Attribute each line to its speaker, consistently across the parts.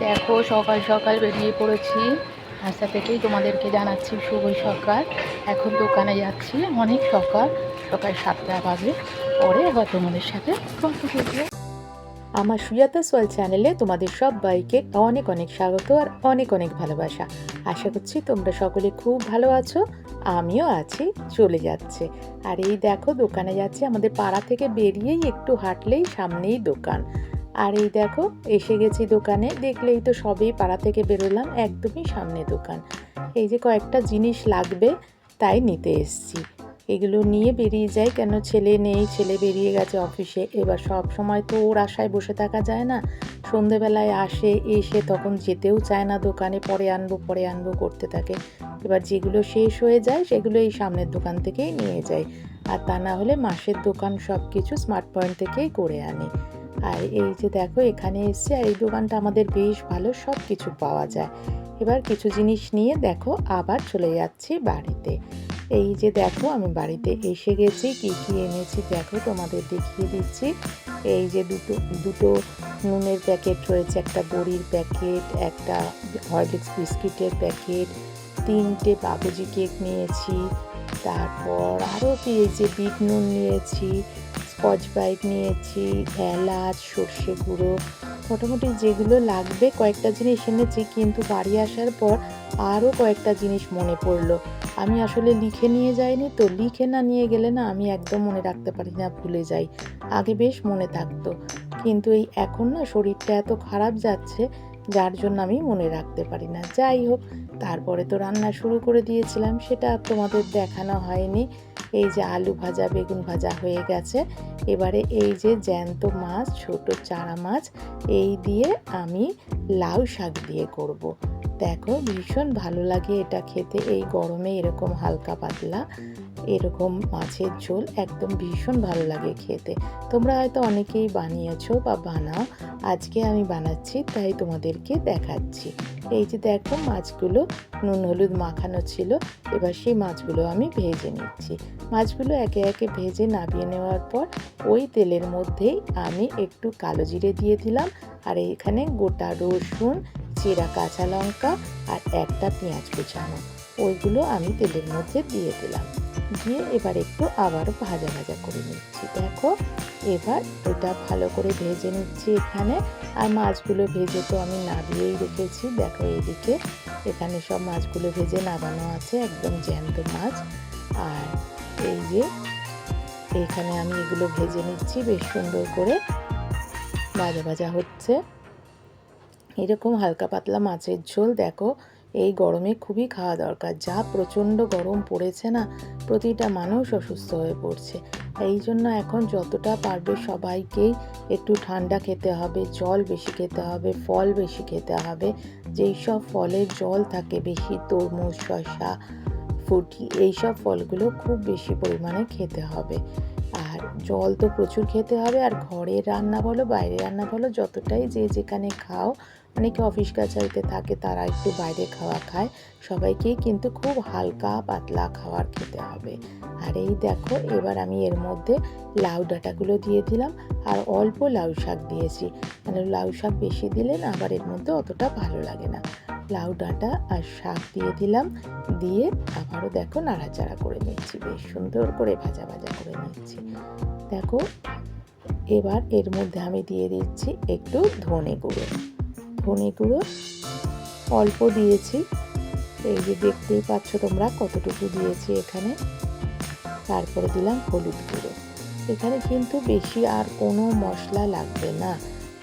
Speaker 1: দেখো, সকাল সকাল বেরিয়ে পড়েছি। রাস্তা থেকেই তোমাদেরকে জানাচ্ছি শুভ সকাল। এখন দোকানে যাচ্ছি, অনেক সকাল। সকাল সাতটা বাজে। পরে আবার তোমাদের সাথে আমার সুজাতা সোয়াল চ্যানেলে তোমাদের সবাইকে অনেক অনেক স্বাগত আর অনেক অনেক ভালোবাসা। আশা করছি তোমরা সকলে খুব ভালো আছো, আমিও আছি, চলে যাচ্ছে। আর এই দেখো, দোকানে যাচ্ছি। আমাদের পাড়া থেকে বেরিয়েই একটু হাঁটলেই সামনেই দোকান। আর এই দেখো, এসে গেছি দোকানে। দেখলেই তো সবেই পাড়া থেকে বেরোলাম, একদমই সামনে দোকান। এই যে কয়েকটা জিনিস লাগবে, তাই নিতে এসছি। এগুলো নিয়ে বেরিয়ে যাই, কেন ছেলে নেই, ছেলে বেরিয়ে গেছে অফিসে। এবার সব সময় তো ওর আশায় বসে থাকা যায় না। সন্ধেবেলায় আসে, এসে তখন যেতেও চায় না দোকানে, পরে আনব পরে আনব করতে থাকে। এবার যেগুলো শেষ হয়ে যায়, সেগুলো এই সামনের দোকান থেকেই নিয়ে যাই। আর তা না হলে মাসের দোকান সব কিছু স্মার্ট পয়েন্ট থেকেই করে আনি। আর এই যে দেখো, এখানে এসছে আর এই দোকানটা আমাদের বেশ ভালো সব কিছু পাওয়া যায়। এবার কিছু জিনিস নিয়ে দেখো, আবার চলে যাচ্ছি বাড়িতে। এই যে দেখো, আমি বাড়িতে এসে গেছি, কি কি এনেছি দেখো, তোমাদের দেখিয়ে দিচ্ছি। এই যে দুটো দুটো নুনের প্যাকেট রয়েছে, একটা বড়ির প্যাকেট, একটা হরলিক্স বিস্কিটের প্যাকেট, তিনটে বাবুজি কেক নিয়েছি, তারপর আরও কি এই যে বিট নুন নিয়েছি স্কচ ব্রাইট নিয়েছি, এলাচ, সর্ষে গুঁড়ো, মোটামুটি যেগুলো লাগবে কয়েকটা জিনিস এনেছি, কিন্তু বাড়ি আসার পর আরও কয়েকটা জিনিস মনে পড়ল। আমি আসলে লিখে নিয়ে যাইনি, তো লিখে না নিয়ে গেলে না আমি একদম মনে রাখতে পারি না, ভুলে যাই। আগে বেশ মনে থাকতো। কিন্তু এই এখন না শরীরটা এত খারাপ যাচ্ছে যার জন্য আমি মনে রাখতে পারি না। যাই হোক তারপরে তো রান্না শুরু করে দিয়েছিলাম সেটা আর তোমাদের দেখানো হয়নি। এই যে আলু ভাজা বেগুন ভাজা হয়ে গেছে। এবারে এই যে জ্যান্ত মাছ ছোট চারা মাছ এই দিয়ে আমি লাউ শাক দিয়ে করব। দেখো ভীষণ ভালো লাগে এটা খেতে। এই গরমে এরকম হালকা পাতলা এরকম মাছের ঝোল একদম ভীষণ ভালো লাগে খেতে। তোমরা হয়তো অনেকেই বানিয়েছো বা বানাও। আজকে আমি বানাচ্ছি, তাই তোমাদেরকে দেখাচ্ছি। এই যে দেখো, মাছগুলো নুন হলুদ মাখানো ছিল, এবার সেই মাছগুলো আমি ভেজে নিচ্ছি। মাছগুলো একে একে ভেজে নামিয়ে নেওয়ার পর, ওই তেলের মধ্যেই আমি একটু কালো জিরে দিয়ে দিলাম, আর এখানে গোটা রসুন, চেরা কাঁচা লঙ্কা, আর একটা পেঁয়াজ কুচানো। ওইগুলো আমি তেলের মধ্যে দিয়ে দিলাম। দিয়ে এবার একটু আবারও ভাজা ভাজা করে নিচ্ছি। দেখো, এবার এটা ভালো করে ভেজে নিচ্ছি এখানে। আর মাছগুলো ভেজে তো আমি নাবিয়েই রেখেছি। দেখো এদিকে এখানে সব মাছগুলো ভেজে নাবানো আছে, একদম জ্যান্ত মাছ। আর এই যে, এখানে আমি এগুলো ভেজে নিচ্ছি, বেশ সুন্দর করে। ভাজা ভাজা হচ্ছে। এরকম হালকা পাতলা মাছের ঝোল, দেখো। এই গরমে খুবই খাওয়া দরকার। যা প্রচণ্ড গরম পড়েছে না, প্রতিটা মানুষ অসুস্থ হয়ে পড়ছে। এই জন্য এখন যতটা পারবে সবাইকেই একটু ঠান্ডা খেতে হবে, জল বেশি খেতে হবে, ফল বেশি খেতে হবে। যেই সব ফলের জল থাকে, বেশি তরমুজ, শসা, ফুটি এইসব ফলগুলো খুব বেশি পরিমাণে খেতে হবে। আর জল তো প্রচুর খেতে হবে, আর ঘরের রান্না বলো বাইরে রান্না বলো, যতটাই যে যেখানে খাও অনেকে অফিস কাছারিতে থাকে, তারা একটু বাইরে খাওয়া খায়। সবাইকেই কিন্তু খুব হালকা পাতলা খাবার খেতে হবে। আর এই দেখো, এবার আমি এর মধ্যে লাউ ডাঁটাগুলো দিয়ে দিলাম আর অল্প লাউ শাক দিয়েছি। মানে লাউ শাক বেশি দিলে না আবার এর মধ্যে অতটা ভালো লাগে না। লাউ ডাঁটা আর শাক দিয়ে দিলাম, দিয়ে আবারও দেখো নাড়াচাড়া করে নিচ্ছি। বেশ সুন্দর করে ভাজা ভাজা করে নিচ্ছি। দেখো, এবার এর মধ্যে আমি দিয়ে দিচ্ছি একটু ধনে গুঁড়ো। ধনে গুঁড়ো অল্প দিয়েছি। এই যে দেখতেই পাচ্ছ তোমরা কতটুকু দিয়েছি এখানে। তারপরে দিলাম হলুদ গুঁড়ো। এখানে কিন্তু বেশি আর কোনো মশলা লাগবে না।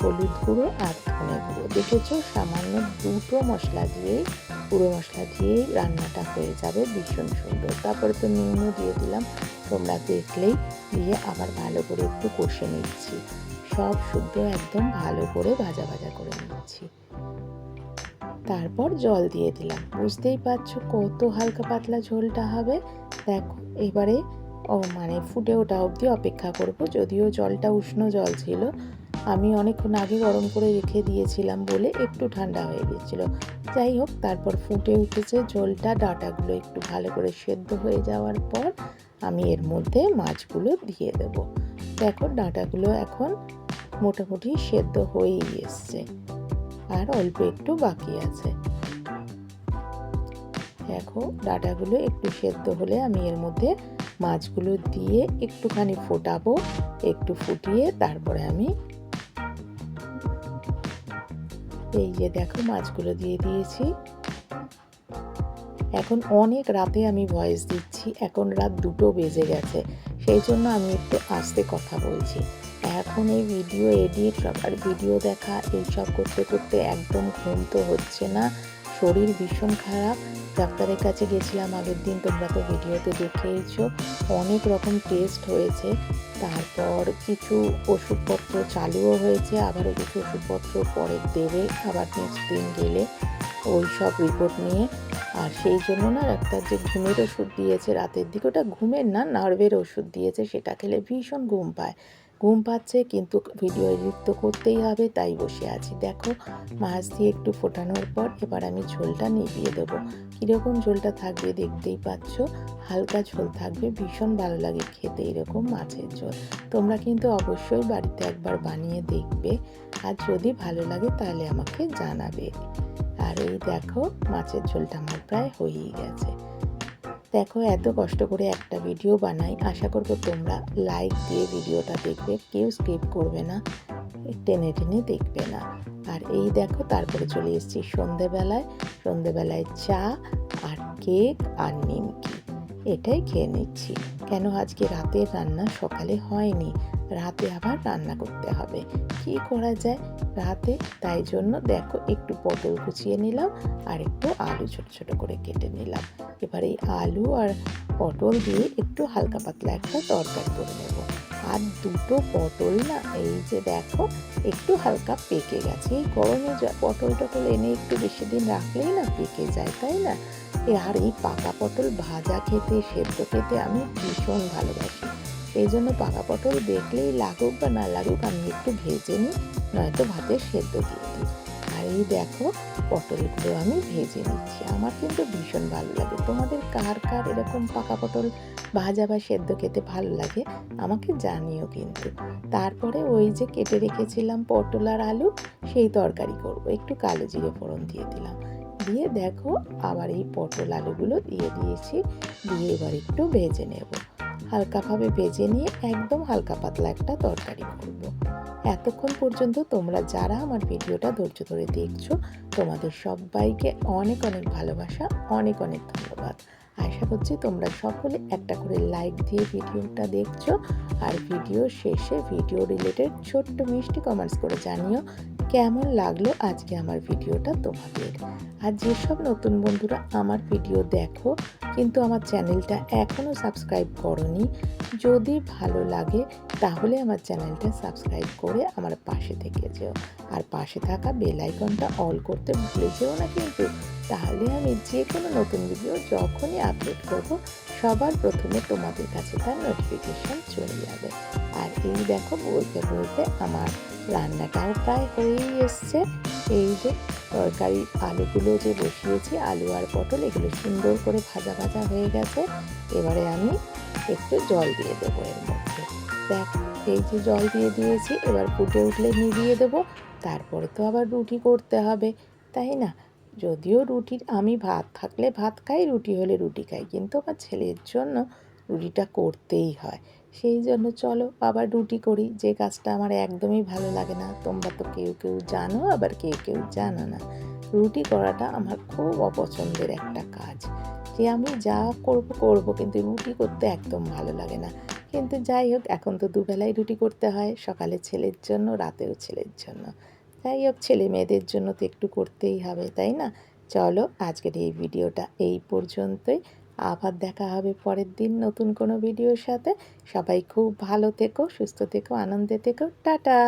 Speaker 1: হলুদ গুঁড়ো আর ধনে গুঁড়ো। দেখেছ? সামান্য দুটো মশলা দিয়েই পুরো মশলা দিয়েই রান্নাটা হয়ে যাবে ভীষণ সুন্দর। তারপরে তো নুনও দিয়ে দিলাম। তোমরা দেখলেই দিয়ে আবার ভালো করে একটু কষে নিচ্ছি। সব শুদ্ধ একদম ভালো করে ভাজা ভাজা করে নিচ্ছি। তারপর জল দিয়ে দিলাম। বুঝতেই পারছ কত হালকা পাতলা ঝোলটা হবে। দেখো, এবারে ও মানে ফুটে ওটা অবধি অপেক্ষা করব। যদিও জলটা উষ্ণ জল ছিল, আমি অনেকক্ষণ আগে গরম করে রেখে দিয়েছিলাম বলে একটু ঠান্ডা হয়ে গেছিল যাই হোক, তারপর ফুটে উঠেছে ঝোলটা। ডাটাগুলো একটু ভালো করে সেদ্ধ হয়ে যাওয়ার পর আমি এর মধ্যে মাছগুলো দিয়ে দেব। দেখো, ডাঁটাগুলো এখন মোটামুটি সেদ্ধ হয়েই এসছে। আর অল্প একটু বাকি আছে। দেখো, ডাটাগুলো একটু সেদ্ধ হলে আমি এর মধ্যে মাছগুলো দিয়ে একটুখানি ফোটাবো, একটু ফুটিয়ে তারপরে আমি এই যে দেখো মাছগুলো দিয়ে দিয়েছি। এখন অনেক রাতে আমি ভয়েস দিচ্ছি, এখন রাত দুটো বেজে গেছে, সেই জন্য আমি একটু আস্তে কথা বলছি। এখন এই ভিডিও এডিট আর ভিডিও দেখা, এইসব করতে করতে একদম ঘুম তো হচ্ছে না। শরীর ভীষণ খারাপ। ডাক্তারের কাছে গেছিলাম আগের দিন, তোমরা তো ভিডিওতে দেখেইছো। অনেক রকম টেস্ট হয়েছে। তারপর কিছু ওষুধপত্র চালুও হয়েছে, আবারও কিছু ওষুধপত্র পরে দেবে, আবার নেক্সট দিন গেলে ওই সব রিপোর্ট নিয়ে। আর সেই জন্য না, ডাক্তার যে ঘুমের ওষুধ দিয়েছে রাতের দিকে, ওটা ঘুমের না নার্ভের ওষুধ দিয়েছে, সেটা খেলে ভীষণ ঘুম পায়। ঘুম পাচ্ছে, কিন্তু ভিডিও এডিট তো করতেই হবে, তাই বসে আছি। দেখো, মাছ দিয়ে একটু ফোটানোর পর এবার আমি ঝোলটা নিভিয়ে দেবো। কীরকম ঝোলটা থাকবে দেখতেই পাচ্ছ? হালকা ঝোল থাকবে, ভীষণ ভালো লাগে খেতে এরকম মাছের ঝোল। তোমরা কিন্তু অবশ্যই বাড়িতে একবার বানিয়ে দেখবে। আর যদি ভালো লাগে তাহলে আমাকে জানাবে। আর এই দেখো, মাছের ঝোলটা আমার প্রায় হয়েই গেছে। দেখো, এত কষ্ট করে একটা ভিডিও বানাই। আশা করব তোমরা লাইক দিয়ে ভিডিওটা দেখবে। কেউ স্কিপ করবে না, টেনে টেনে দেখবে না। আর এই দেখো, তারপরে চলে এসেছি সন্ধেবেলায়। সন্ধেবেলায় চা আর কেক আর নিমকি। এটাই খেয়ে নিচ্ছি। কেন আজকে রাতের রান্না সকালে হয়নি? রাতে আবার রান্না করতে হবে। কি করা যায়? রাতে, তাই জন্য দেখো একটু পটল কুচিয়ে নিলাম আর একটু আলু ছোট ছোট করে কেটে নিলাম। এবার এই আলু আর পটল দিয়ে একটু হালকা পাতলা একটা তরকারি করে নেব। আর দুটো পটল না, এই যে দেখো, একটু হালকা পেকে গেছে। এই গরমে পটল টটল এনে একটু বেশি দিন রাখলেই না পেকে যায়, তাই না? আর এই পাকা পটল ভাজা খেতে, সেদ্ধ খেতে আমি ভীষণ ভালোবাসি। সেই জন্য পাকা পটল দেখলেই লাগুক বা না লাগুক, আমি একটু ভেজে নিই, নয়তো ভাতের সেদ্ধ দিয়ে দিই। আর এই দেখো, পটলগুলো আমি ভেজে নিচ্ছি। আমার কিন্তু ভীষণ ভালো লাগে। তোমাদের কার কার এরকম পাকা পটল ভাজা বা সেদ্ধ খেতে ভালো লাগে, আমাকে জানিও কিন্তু। তারপরে ওই যে কেটে রেখেছিলাম পটল আর আলু, সেই তরকারি করব। একটু কালো জিরে ফোড়ন দিয়ে দিলাম। দিয়ে দেখো, আবার এই পটল আলুগুলো দিয়ে দিয়েছি। দিয়ে এবার একটু ভেজে নেব। হালকাভাবে ভেজে নিয়ে একদম হালকা পাতলা একটা তরকারি করব। এতক্ষণ পর্যন্ত তোমরা যারা আমার ভিডিওটা ধৈর্য ধরে দেখছ, তোমাদের সবাইকে অনেক অনেক ভালোবাসা, অনেক অনেক ধন্যবাদ আশা করছি তোমরা সকলে একটা করে লাইক দিয়ে ভিডিওটা দেখছ। আর ভিডিও শেষে ভিডিও রিলেটেড ছোট্ট মিষ্টি কমেন্টস করে জানিও কেমন লাগল আজকে আমার ভিডিওটা তোমাদের। আর যেসব নতুন বন্ধুরা আমার ভিডিও দেখো, কিন্তু আমার চ্যানেলটা এখনও সাবস্ক্রাইব করনি, যদি ভালো লাগে তাহলে আমার চ্যানেলটা সাবস্ক্রাইব করে আমার পাশে থেকে যেও। আর পাশে থাকা বেল আইকনটা অল করতে ভুলে যেও না কিন্তু। তাহলে আমি যে কোনো নতুন ভিডিও যখনই আপলোড করব, সবার প্রথমে তোমাদের কাছে তার নোটিফিকেশান চলে যাবে। আর এই দেখো, বলতে বলতে আমার রান্নাটাও প্রায় হয়েই এসছে। এই যে তরকারি আলুগুলো যে বসিয়েছি, আলু আর পটল, এগুলো সুন্দর করে ভাজা ভাজা হয়ে গেছে। এবারে আমি একটু জল দিয়ে দেবো এর মধ্যে। দেখ, এই যে জল দিয়ে দিয়েছি, এবার ফুটে উঠলে নিভিয়ে দেবো। তারপরে তো আবার রুটি করতে হবে, তাই না? যদিও রুটির আমি ভাত থাকলে ভাত খাই, রুটি হলে রুটি খাই। কিন্তু আমার ছেলের জন্য রুটিটা করতেই হয়। সেই জন্য চলো আবার রুটি করি। যে কাজটা আমার একদমই ভালো লাগে না, তোমরা তো কেউ কেউ জানো, আবার কেউ কেউ জানো না। রুটি করাটা আমার খুব অপছন্দের একটা কাজ। যে আমি যা করব করব, কিন্তু রুটি করতে একদম ভালো লাগে না। কিন্তু যাই হোক, এখন তো দুবেলাই রুটি করতে হয়, সকালে ছেলের জন্য, রাতেও ছেলের জন্য। যাই হোক ছেলে মেয়েদের জন্য তো একটু করতেই হবে, তাই না? চলো আজকের এই ভিডিওটা এই পর্যন্তই। আবার দেখা হবে পরের দিন নতুন কোনো ভিডিওর সাথে। সবাই খুব ভালো থেকো, সুস্থ থেকো, আনন্দে থেকো। টাটা!